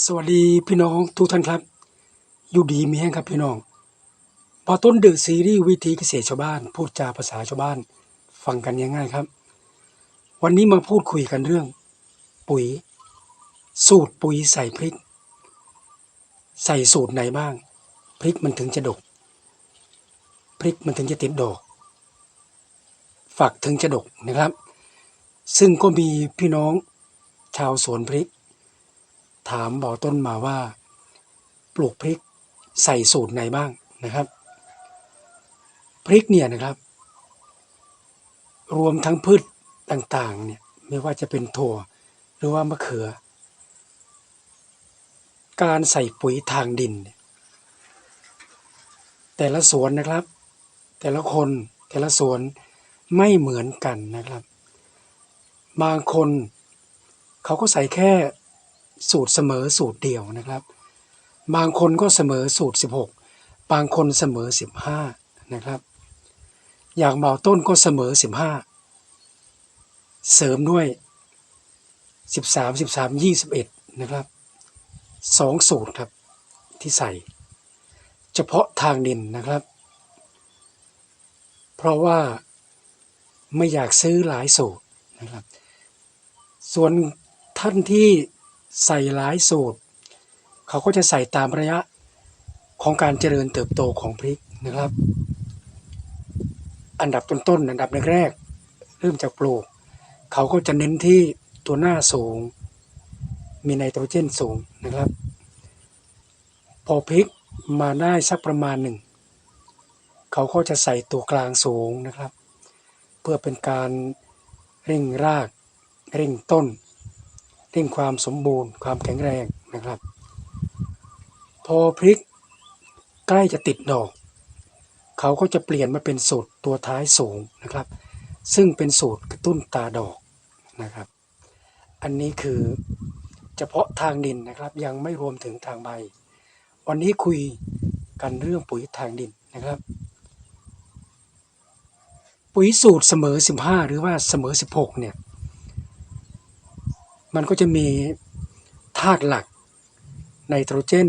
สวัสดีพี่น้องทุกท่านครับ อยู่ดีมีแห้งครับพี่น้องพอต้นเดือะซีรีส์วิธีเกษตรชาวบ้าน พูดจาภาษาชาวบ้าน ฟังกันง่ายๆครับ วันนี้มาพูดคุยกันเรื่อง ปุ๋ย สูตรปุ๋ยใส่พริก ใส่สูตรไหนบ้าง พริกมันถึงจะดก พริกมันถึงจะติดดอก ฝักถึงจะดกนะครับ ซึ่งก็มีพี่น้องชาวสวนพริก ถามบ่อต้นมาว่า ปลูกพริกใส่สูตรไหนบ้างนะครับ พริกเนี่ยนะครับ รวมทั้งพืชต่างๆเนี่ยไม่ว่าจะเป็นถั่วหรือว่ามะเขือ การใส่ปุ๋ยทางดิน แต่ละสวนนะครับ แต่ละคนแต่ละสวนไม่เหมือนกันนะครับ บางคนเขาก็ใส่แค่ สูตรเสมอสูตรเดียวนะครับ บางคนก็เสมอสูตร 16 บางคนเสมอ 15 นะครับ อย่างเบาต้นก็เสมอ 15 เสริมด้วย 13 13 21 นะครับสองสูตรครับที่ใส่ เฉพาะทางดินนะครับ เพราะว่าไม่อยากซื้อหลายสูตรนะครับ ส่วนท่านที่ ใส่หลายสูตร เขาก็จะใส่ตามระยะของการเจริญเติบโตของพริกนะครับ อันดับต้นๆอันดับแรกๆเริ่มจากปลูก เขาก็จะเน้นที่ตัวหน้าสูง มีไนโตรเจนสูงนะครับ พอพริกมาได้สักประมาณหนึ่ง เขาก็จะใส่ตัวกลางสูงนะครับ เพื่อเป็นการเร่งรากเร่งต้น เร่งความสมบูรณ์ ความแข็งแรงนะครับ พอพริกใกล้จะติดดอก เขาก็จะเปลี่ยนมาเป็นสูตรตัวท้ายสูงนะครับ ซึ่งเป็นสูตรกระตุ้นตาดอกนะครับ อันนี้คือเฉพาะทางดินนะครับ ยังไม่รวมถึงทางใบ วันนี้คุยกันเรื่องปุ๋ยทางดินนะครับ ปุ๋ยสูตรเสมอ 15 หรือว่าเสมอ 16 เนี่ย มันก็จะมีธาตุหลักไนโตรเจน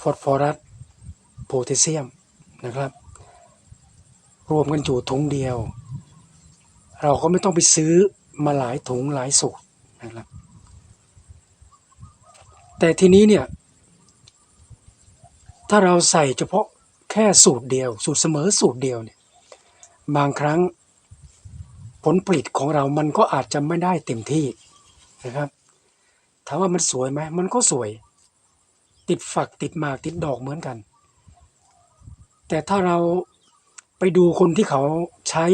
ฟอสฟอรัส โพแทสเซียมนะครับ รวมกันอยู่ถุงเดียว เราก็ไม่ต้องไปซื้อมาหลายถุงหลายสูตรนะครับ แต่ทีนี้เนี่ย ถ้าเราใส่เฉพาะแค่สูตรเดียว สูตรเสมอสูตรเดียวเนี่ย บางครั้งผลผลิตของเรามันก็อาจจะไม่ได้เต็มที่ นะครับ ถามว่ามันสวยไหมมันก็สวย ติดฝักติดหมากติดดอกเหมือนกัน แต่ถ้าเราไปดูคนที่เขาใช้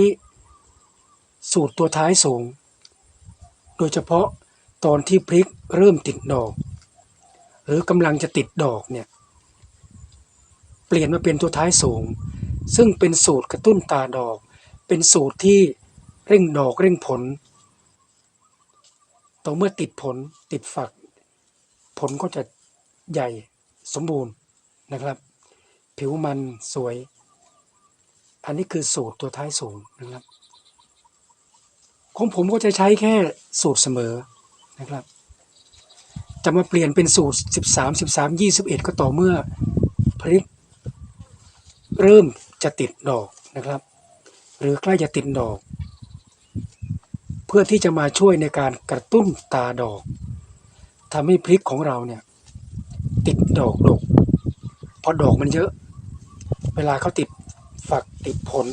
สูตรตัวท้ายสูง โดยเฉพาะตอนที่พริกเริ่มติดดอก หรือกำลังจะติดดอกเนี่ยเปลี่ยนมาเป็นตัวท้ายสูง ซึ่งเป็นสูตรกระตุ้นตาดอก เป็นสูตรที่เร่งดอกเร่งผล ต่อเมื่อติดผลติดฝัก ผลก็จะใหญ่สมบูรณ์นะครับ ผิวมันสวย อันนี้คือสูตรตัวท้ายสูงนะครับ ของผมก็จะใช้แค่สูตรเสมอนะครับ จะมาเปลี่ยนเป็นสูตร 13 13 21 ก็ต่อเมื่อพริกเริ่มจะติดดอกนะครับ หรือใกล้จะติดดอก เพื่อที่จะมาช่วยในการกระตุ้นตาดอกทำให้พริกของเราเนี่ยติดดอกดกเพราะดอกมันเยอะ เวลาเขาติดฝักติดผล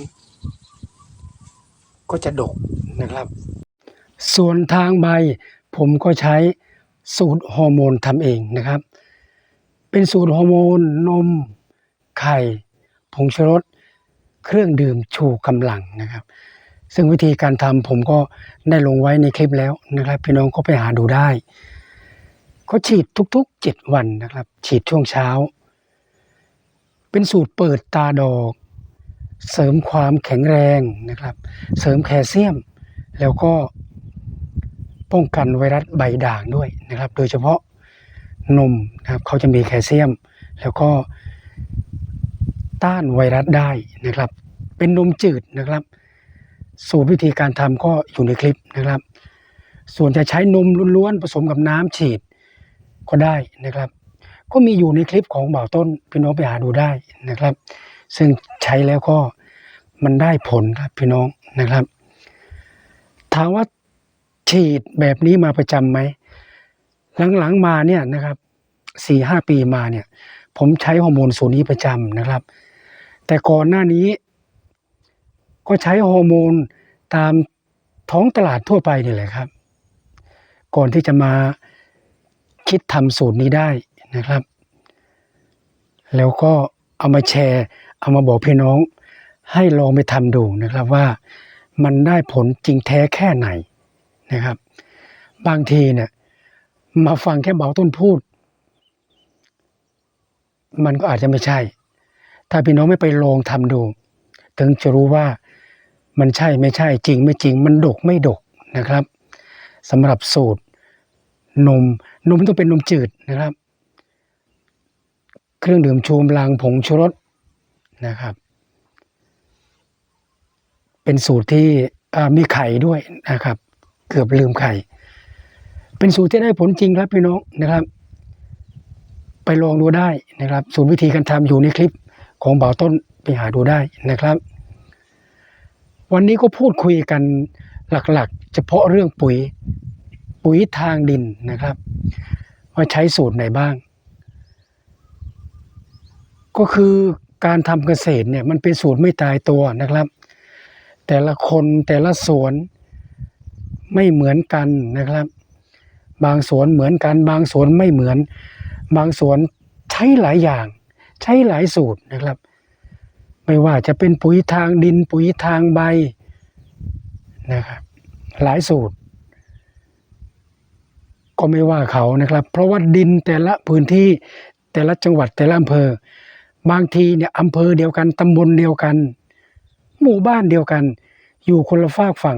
ก็จะดกนะครับ ส่วนทางใบผมก็ใช้สูตรฮอร์โมนทำเองนะครับ เป็นสูตรฮอร์โมนนม ไข่ ผงชูรส เครื่องดื่มชูกำลังนะครับ ซึ่งวิธีการทำผมก็ได้ลงไว้ในคลิปแล้วนะครับ พี่น้องก็ไปหาดูได้ก็ฉีดทุกๆ 7 วันนะครับ ฉีดช่วงเช้า เป็นสูตรเปิดตาดอก เสริมความแข็งแรงนะครับ เสริมแคลเซียม แล้วก็ป้องกันไวรัสใบด่างด้วยนะครับ โดยเฉพาะนมนะครับเขาจะมีแคลเซียม แล้วก็ต้านไวรัสได้นะครับ เป็นนมจืดนะครับ สูตรวิธีการทำก็อยู่ในคลิปนะครับ ส่วนจะใช้นมล้วนๆผสมกับน้ำฉีดก็ได้นะครับ ก็มีอยู่ในคลิปของบ่าวต้นพี่น้องไปหาดูได้นะครับ ซึ่งใช้แล้วก็มันได้ผลครับพี่น้องนะครับ ถามว่าฉีดแบบนี้มาประจำไหม หลังๆมาเนี่ยนะครับสี่ห้าปีมาเนี่ย ผมใช้ฮอร์โมนสูตรนี้ประจำนะครับ แต่ก่อนหน้านี้ ก็ใช้ฮอร์โมนตามท้องตลาดทั่วไปนี่แหละครับ ก่อนที่จะมาคิดทำสูตรนี้ได้นะครับ แล้วก็เอามาแชร์เอามาบอกพี่น้องให้ลองไปทำดูนะครับว่ามันได้ผลจริงแท้แค่ไหนนะครับ บางทีเนี่ยมาฟังแค่เบาต้นพูด มันก็อาจจะไม่ใช่ ถ้าพี่น้องไม่ไปลองทำดู ถึงจะรู้ว่า มันใช่ไม่ใช่จริงไม่จริง มันดกไม่ดกนะครับสำหรับสูตรนมนมต้องเป็นนมจืดนะครับ เครื่องดื่มชูกำลังผงชูรสนะครับ เป็นสูตรที่มีไข่ด้วยนะครับ เกือบลืมไข่ เป็นสูตรที่ได้ผลจริงครับพี่น้องนะครับ ไปลองดูได้นะครับ สูตรวิธีการทำอยู่ในคลิปของเบาต้นไปหาดูได้นะครับ วันนี้ก็พูดคุยกันหลักๆ เฉพาะเรื่องปุ๋ยปุ๋ยทางดินนะครับ ว่าใช้สูตรไหนบ้าง ก็คือการทำเกษตรเนี่ยมันเป็นสูตรไม่ตายตัวนะครับ แต่ละคนแต่ละสวนไม่เหมือนกันนะครับ บางสวนเหมือนกัน บางสวนไม่เหมือน บางสวนใช้หลายอย่าง ใช้หลายสูตรนะครับ ไม่ว่าจะเป็นปุ๋ยทางดินปุ๋ยทางใบนะครับหลายสูตร ก็ไม่ว่าเขานะครับ เพราะว่าดินแต่ละพื้นที่แต่ละจังหวัดแต่ละอำเภอ บางทีเนี่ยอำเภอเดียวกันตำบลเดียวกัน หมู่บ้านเดียวกัน อยู่คนละฝากฝั่ง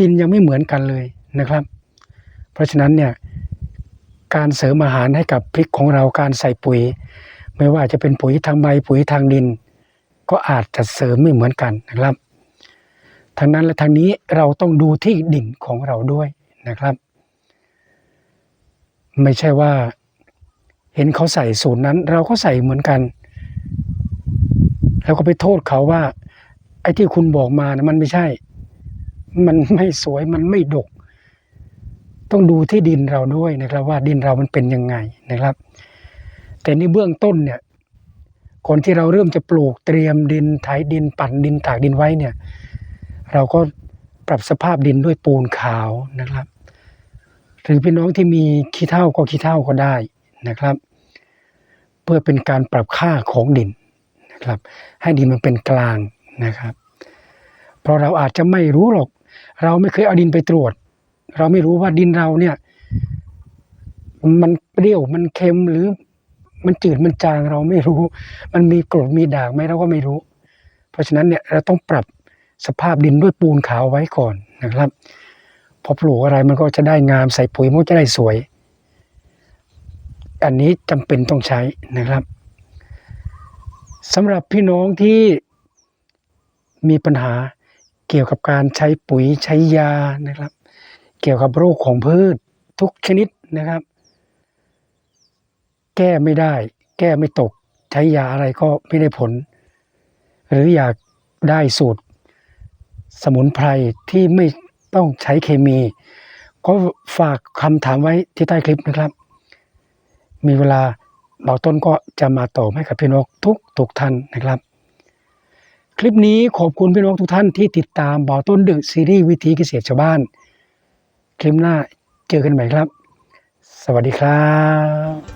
ดินยังไม่เหมือนกันเลยนะครับ เพราะฉะนั้นเนี่ยการเสริมอาหารให้กับพริกของเราการใส่ปุ๋ย ไม่ว่าจะเป็นปุ๋ยทางใบปุ๋ยทางดิน ก็อาจจะเสริมไม่เหมือนกันนะครับทางนั้นและทางนี้เราต้องดูที่ดินของเราด้วยนะครับ ไม่ใช่ว่าเห็นเขาใส่สูตรนั้น เราก็ใส่เหมือนกัน แล้วก็ไปโทษเขาว่า ไอ้ที่คุณบอกมานะมันไม่ใช่ มันไม่สวยมันไม่ดก ต้องดูที่ดินเราด้วยนะครับ ว่าดินเรามันเป็นยังไงนะครับ แต่ในเบื้องต้นเนี่ย คนที่เราเริ่มจะปลูกเตรียมดินไถดินปั่นดินตากดินไว้เนี่ย เราก็ปรับสภาพดินด้วยปูนขาวนะครับหรือพี่น้องที่มีขี้เถ้าก็ขี้เถ้าก็ได้นะครับ เพื่อเป็นการปรับค่าของดินนะครับ ให้ดินมันเป็นกลางนะครับ เพราะเราอาจจะไม่รู้หรอก เราไม่เคยเอาดินไปตรวจ เราไม่รู้ว่าดินเราเนี่ย มันเปรี้ยวมันเค็มหรือ มันจืดมันจางเราไม่รู้ มันมีกรดมีด่างไหมเราก็ไม่รู้ เพราะฉะนั้นเนี่ยเราต้องปรับสภาพดินด้วยปูนขาวไว้ก่อนนะครับพอปลูกอะไรมันก็จะได้งามใส่ปุ๋ยมันก็จะได้สวย อันนี้จำเป็นต้องใช้นะครับสำหรับพี่น้องที่มีปัญหาเกี่ยวกับการใช้ปุ๋ยใช้ยานะครับ เกี่ยวกับโรคของพืชทุกชนิดนะครับ แก้ไม่ได้ แก้ไม่ตก ใช้ยาอะไรก็ไม่ได้ผล หรืออยากได้สูตร สมุนไพรที่ไม่ต้องใช้เคมี ก็ฝากคำถามไว้ที่ใต้คลิปนะครับ มีเวลาเบาต้นก็จะมาตอบให้กับพี่น้องทุกทุกท่านนะครับ คลิปนี้ขอบคุณพี่น้องทุกท่านที่ติดตามเบาต้นดึกซีรีส์วิธีเกษตรชาวบ้าน คลิปหน้าเจอกันใหม่ครับ สวัสดีครับ